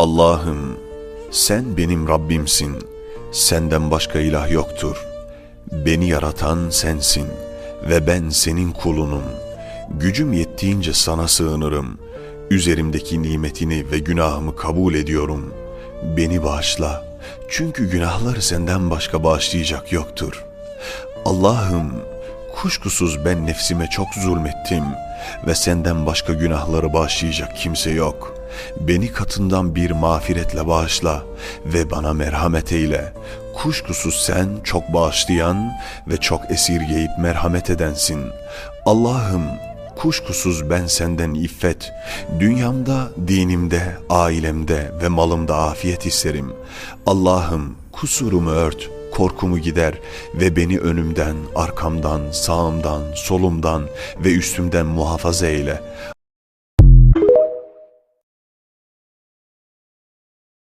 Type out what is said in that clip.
Allah'ım sen benim Rabbimsin. Senden başka ilah yoktur. Beni yaratan sensin ve ben senin kulunum. Gücüm yettiğince sana sığınırım. Üzerimdeki nimetini ve günahımı kabul ediyorum. Beni bağışla. Çünkü günahları senden başka bağışlayacak yoktur. Allah'ım kuşkusuz ben nefsime çok zulmettim ve senden başka günahları bağışlayacak kimse yok. Beni katından bir mağfiretle bağışla ve bana merhamet eyle. Kuşkusuz sen çok bağışlayan ve çok esirgeyip merhamet edensin. Allah'ım Kuşkusuz ben senden iffet, dünyamda, dinimde, ailemde ve malımda afiyet isterim. Allah'ım kusurumu ört, korkumu gider ve beni önümden, arkamdan, sağımdan, solumdan ve üstümden muhafaza eyle.